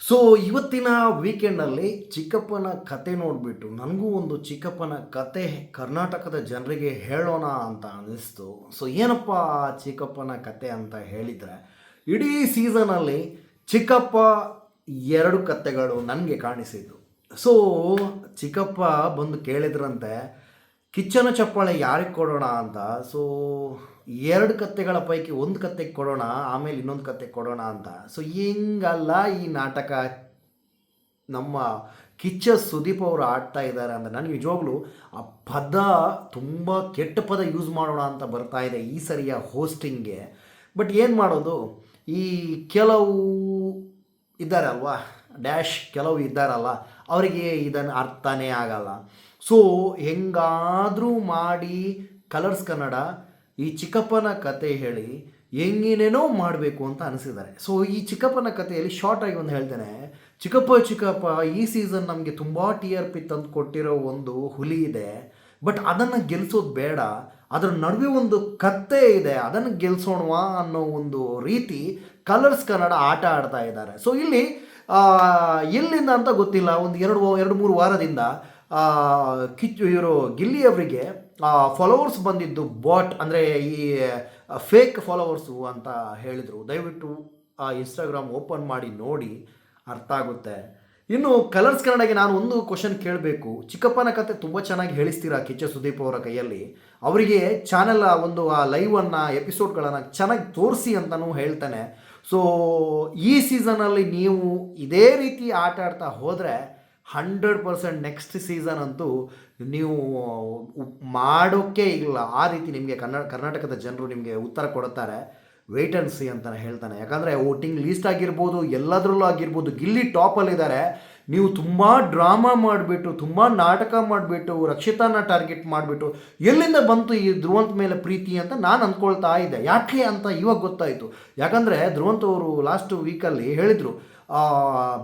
So ಇವತ್ತಿನ ವೀಕೆಂಡಲ್ಲಿ ಚಿಕ್ಕಪ್ಪನ ಕತೆ ನೋಡಿಬಿಟ್ಟು ನನಗೂ ಒಂದು ಚಿಕ್ಕಪ್ಪನ ಕತೆ ಕರ್ನಾಟಕದ ಜನರಿಗೆ ಹೇಳೋಣ ಅಂತ ಅನ್ನಿಸ್ತು. ಸೊ ಏನಪ್ಪ ಚಿಕ್ಕಪ್ಪನ ಕತೆ ಅಂತ ಹೇಳಿದರೆ, ಇಡೀ ಸೀಸನಲ್ಲಿ ಚಿಕ್ಕಪ್ಪ ಎರಡು ಕತೆಗಳು ನನಗೆ ಕಾಣಿಸಿದ್ದು. ಸೊ ಚಿಕ್ಕಪ್ಪ ಬಂದು ಕೇಳಿದ್ರಂತೆ, ಕಿಚ್ಚನ ಚಪ್ಪಾಳೆ ಯಾರಿಗೆ ಕೊಡೋಣ ಅಂತ? ಸೊ ಎರಡು ಕತ್ತೆಗಳ ಪೈಕಿ ಒಂದು ಕತ್ತೆಗೆ ಕೊಡೋಣ, ಆಮೇಲೆ ಇನ್ನೊಂದು ಕತ್ತೆ ಕೊಡೋಣ ಅಂತ. ಸೊ ಹಿಂಗಲ್ಲ ಈ ನಾಟಕ ನಮ್ಮ ಕಿಚ್ಚ ಸುದೀಪ್ ಅವರು ಆಡ್ತಾ ಇದ್ದಾರೆ ಅಂದರೆ ನನಗೆ ನಿಜವಾಗ್ಲೂ ಆ ಪದ ತುಂಬ ಕೆಟ್ಟ ಪದ ಯೂಸ್ ಮಾಡೋಣ ಅಂತ ಬರ್ತಾ ಇದೆ ಈ ಸರಿಯ ಹೋಸ್ಟಿಂಗ್ಗೆ ಬಟ್ ಏನು ಮಾಡೋದು? ಈ ಕೆಲವು ಇದ್ದಾರೆ ಅಲ್ವಾ ಡ್ಯಾಶ್ ಕೆಲವು ಇದ್ದಾರಲ್ಲ, ಅವರಿಗೆ ಇದನ್ನು ಅರ್ಥನೇ ಆಗಲ್ಲ. ಸೊ ಹೆಂಗಾದರೂ ಮಾಡಿ ಕಲರ್ಸ್ ಕನ್ನಡ ಈ ಚಿಕ್ಕಪ್ಪನ ಕತೆ ಹೇಳಿ ಹೆಂಗೇನೇನೋ ಮಾಡಬೇಕು ಅಂತ ಅನಿಸಿದ್ದಾರೆ. ಸೊ ಈ ಚಿಕ್ಕಪ್ಪನ ಕಥೆಯಲ್ಲಿ ಶಾರ್ಟ್ ಆಗಿ ಒಂದು ಹೇಳ್ತೇನೆ. ಚಿಕ್ಕಪ್ಪ ಚಿಕ್ಕಪ್ಪ ಈ ಸೀಸನ್ ನಮಗೆ ತುಂಬ ಟಿ ಆರ್ ಪಿ ತಂದು ಕೊಟ್ಟಿರೋ ಒಂದು ಹುಲಿ ಇದೆ. ಬಟ್ ಅದನ್ನು ಗೆಲ್ಲಿಸೋದು ಬೇಡ. ಅದರ ನಡುವೆ ಒಂದು ಕತ್ತೆ ಇದೆ. ಅದನ್ನು ಗೆಲ್ಸೋಣವಾ ಅನ್ನೋ ಒಂದು ರೀತಿ ಕಲರ್ಸ್ ಕನ್ನಡ ಆಟ ಆಡ್ತಾ ಇದ್ದಾರೆ. ಸೊ ಇಲ್ಲಿ ಎಲ್ಲಿಂದ ಅಂತ ಗೊತ್ತಿಲ್ಲ. ಒಂದು ಎರಡು ಎರಡು ಮೂರು ವಾರದಿಂದ ಕಿಚ್ಚು ಇವರು ಗಿಲ್ಲಿ ಅವರಿಗೆ ಫಾಲೋವರ್ಸ್ ಬಂದಿದ್ದು ಬಾಟ್ ಅಂದರೆ ಈ ಫೇಕ್ ಫಾಲೋವರ್ಸು ಅಂತ ಹೇಳಿದರು. ದಯವಿಟ್ಟು ಆ ಇನ್ಸ್ಟಾಗ್ರಾಮ್ ಓಪನ್ ಮಾಡಿ ನೋಡಿ, ಅರ್ಥ ಆಗುತ್ತೆ. ಇನ್ನು ಕಲರ್ಸ್ ಕನ್ನಡಗೆ ನಾನು ಒಂದು ಕ್ವಶನ್ ಕೇಳಬೇಕು. ಚಿಕ್ಕಪ್ಪನ ಕತೆ ತುಂಬ ಚೆನ್ನಾಗಿ ಹೇಳಿಸ್ತೀರಾ ಕಿಚ್ಚ ಸುದೀಪ್ ಅವರ ಕೈಯಲ್ಲಿ? ಅವರಿಗೆ ಚಾನೆಲ್ ಒಂದು, ಆ ಲೈವನ್ನು ಎಪಿಸೋಡ್ಗಳನ್ನು ಚೆನ್ನಾಗಿ ತೋರಿಸಿ ಅಂತಲೂ ಹೇಳ್ತಾನೆ. ಸೊ ಈ ಸೀಸನಲ್ಲಿ ನೀವು ಇದೇ ರೀತಿ ಆಟ ಆಡ್ತಾ ಹೋದರೆ ಹಂಡ್ರೆಡ್ ಪರ್ಸೆಂಟ್ ನೆಕ್ಸ್ಟ್ ಸೀಸನ್ ಅಂತೂ ನೀವು ಮಾಡೋಕ್ಕೆ ಇಲ್ಲ. ಆ ರೀತಿ ನಿಮಗೆ ಕನ್ನಡ ಕರ್ನಾಟಕದ ಜನರು ನಿಮಗೆ ಉತ್ತರ ಕೊಡುತ್ತಾರೆ. ವೆಯ್ಟ್ ಆ್ಯಂಡ್ ಸಿ ಅಂತ ಹೇಳ್ತಾನೆ. ಯಾಕಂದರೆ ವೋಟಿಂಗ್ ಲೀಸ್ಟ್ ಆಗಿರ್ಬೋದು, ಎಲ್ಲದರಲ್ಲೂ ಆಗಿರ್ಬೋದು, ಗಿಲ್ಲಿ ಟಾಪಲ್ಲಿದ್ದಾರೆ ನೀವು ತುಂಬ ಡ್ರಾಮಾ ಮಾಡಿಬಿಟ್ಟು, ತುಂಬ ನಾಟಕ ಮಾಡಿಬಿಟ್ಟು ರಕ್ಷಿತಾನ ಟಾರ್ಗೆಟ್ ಮಾಡಿಬಿಟ್ಟು, ಎಲ್ಲಿಂದ ಬಂತು ಈ ಧ್ರುವಂತ್ ಮೇಲೆ ಪ್ರೀತಿ ಅಂತ ನಾನು ಅಂದ್ಕೊಳ್ತಾ ಇದ್ದೆ. ಯಾಕೆ ಅಂತ ಇವಾಗ ಗೊತ್ತಾಯಿತು. ಯಾಕಂದರೆ ಧ್ರುವಂತ್ ಅವರು ಲಾಸ್ಟ್ ವೀಕಲ್ಲಿ ಹೇಳಿದರು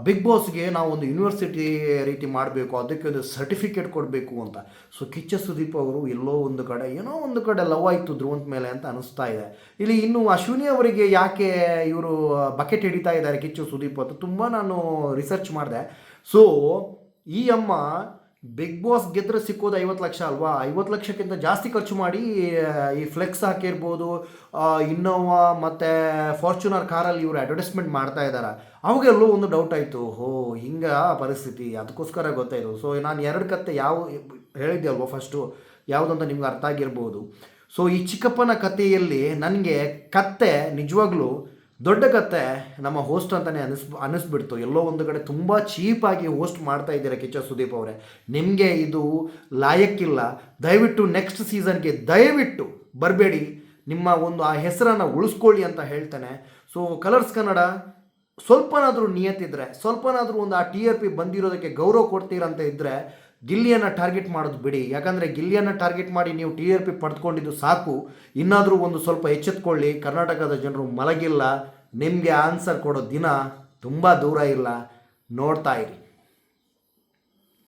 ಬಿಗ್ ಬಾಸ್ಗೆ ನಾವು ಒಂದು ಯೂನಿವರ್ಸಿಟಿ ರೀತಿ ಮಾಡಬೇಕು, ಅದಕ್ಕೆ ಒಂದು ಸರ್ಟಿಫಿಕೇಟ್ ಕೊಡಬೇಕು ಅಂತ. ಸೊ ಕಿಚ್ಚ ಸುದೀಪ್ ಅವರು ಎಲ್ಲೋ ಒಂದು ಕಡೆ, ಏನೋ ಒಂದು ಕಡೆ ಲವ್ ಆಯಿತು ಧ್ರುವಂತ ಮೇಲೆ ಅಂತ ಅನಿಸ್ತಾ ಇದೆ. ಇಲ್ಲಿ ಇನ್ನು ಅಶ್ವಿನಿ ಅವರಿಗೆ ಯಾಕೆ ಇವರು ಬಕೆಟ್ ಹಿಡಿತಾ ಇದ್ದಾರೆ ಕಿಚ್ಚು ಸುದೀಪ್ ಅಂತ ತುಂಬ ನಾನು ರಿಸರ್ಚ್ ಮಾಡಿದೆ. ಸೊ ಈ ಅಮ್ಮ ಬಿಗ್ ಬಾಸ್ ಗೆದ್ರೆ ಸಿಕ್ಕೋದು ಐವತ್ತು ಲಕ್ಷ ಅಲ್ವಾ? ಐವತ್ತು ಲಕ್ಷಕ್ಕಿಂತ ಜಾಸ್ತಿ ಖರ್ಚು ಮಾಡಿ, ಈ ಫ್ಲೆಕ್ಸ್ ಹಾಕಿರ್ಬೋದು ಇನ್ನೋವಾ ಮತ್ತು ಫಾರ್ಚುನರ್ ಕಾರಲ್ಲಿ ಇವರು ಅಡ್ವರ್ಟೈಸ್ಮೆಂಟ್ ಮಾಡ್ತಾ ಇದ್ದಾರೆ ಅವಾಗೆಲ್ಲೋ ಒಂದು ಡೌಟ್ ಆಯಿತು. ಹೋ ಹಿಂಗೆ ಪರಿಸ್ಥಿತಿ. ಅದಕ್ಕೋಸ್ಕರ ಗೊತ್ತಾಯಿತು ಸೊ ನಾನು ಎರಡು ಕತ್ತೆ ಯಾವ ಹೇಳಿದ್ದೆ ಅಲ್ವಾ ಫಸ್ಟು ಯಾವುದಂತ ನಿಮ್ಗೆ ಅರ್ಥ ಆಗಿರ್ಬೋದು. ಸೊ ಈ ಚಿಕ್ಕಪ್ಪನ ಕಥೆಯಲ್ಲಿ ನನಗೆ ಕತ್ತೆ ನಿಜವಾಗ್ಲೂ ದೊಡ್ಡ ಕತೆ ನಮ್ಮ ಹೋಸ್ಟ್ ಅಂತಲೇ ಅನಿಸ್, ಅನಿಸ್ಬಿಡ್ತು. ಎಲ್ಲೋ ಒಂದು ಕಡೆ ತುಂಬ ಚೀಪಾಗಿ ಹೋಸ್ಟ್ ಮಾಡ್ತಾ ಇದ್ದೀರಾ ಕಿಚ್ಚ ಸುದೀಪ್ ಅವರೇ. ನಿಮಗೆ ಇದು ಲಾಯಕ್ಕಿಲ್ಲ. ದಯವಿಟ್ಟು ನೆಕ್ಸ್ಟ್ ಸೀಸನ್ಗೆ ದಯವಿಟ್ಟು ಬರಬೇಡಿ. ನಿಮ್ಮ ಒಂದು ಆ ಹೆಸರನ್ನು ಉಳಿಸ್ಕೊಳ್ಳಿ ಅಂತ ಹೇಳ್ತೇನೆ. ಸೊ ಕಲರ್ಸ್ ಕನ್ನಡ ಸ್ವಲ್ಪನಾದರೂ ನಿಯತ್ತಿದ್ರೆ, ಸ್ವಲ್ಪನಾದರೂ ಒಂದು ಆ ಟಿ ಆರ್ ಪಿ ಬಂದಿರೋದಕ್ಕೆ ಗೌರವ ಕೊಡ್ತೀರಂತ ಇದ್ದರೆ ಗಿಲ್ಲಿಯನ್ನು ಟಾರ್ಗೆಟ್ ಮಾಡೋದು ಬಿಡಿ. ಯಾಕಂದರೆ ಗಿಲ್ಲಿಯನ್ನು ಟಾರ್ಗೆಟ್ ಮಾಡಿ ನೀವು ಟಿ ಆರ್ ಪಿ ಪಡೆದುಕೊಂಡಿದ್ದು ಸಾಕು. ಇನ್ನಾದರೂ ಒಂದು ಸ್ವಲ್ಪ ಎಚ್ಚೆತ್ಕೊಳ್ಳಿ. ಕರ್ನಾಟಕದ ಜನರು ಮಲಗಿಲ್ಲ. ನಿಮಗೆ ಆನ್ಸರ್ ಕೊಡೋ ದಿನ ತುಂಬ ದೂರ ಇಲ್ಲ. ನೋಡ್ತಾ ಇರಿ.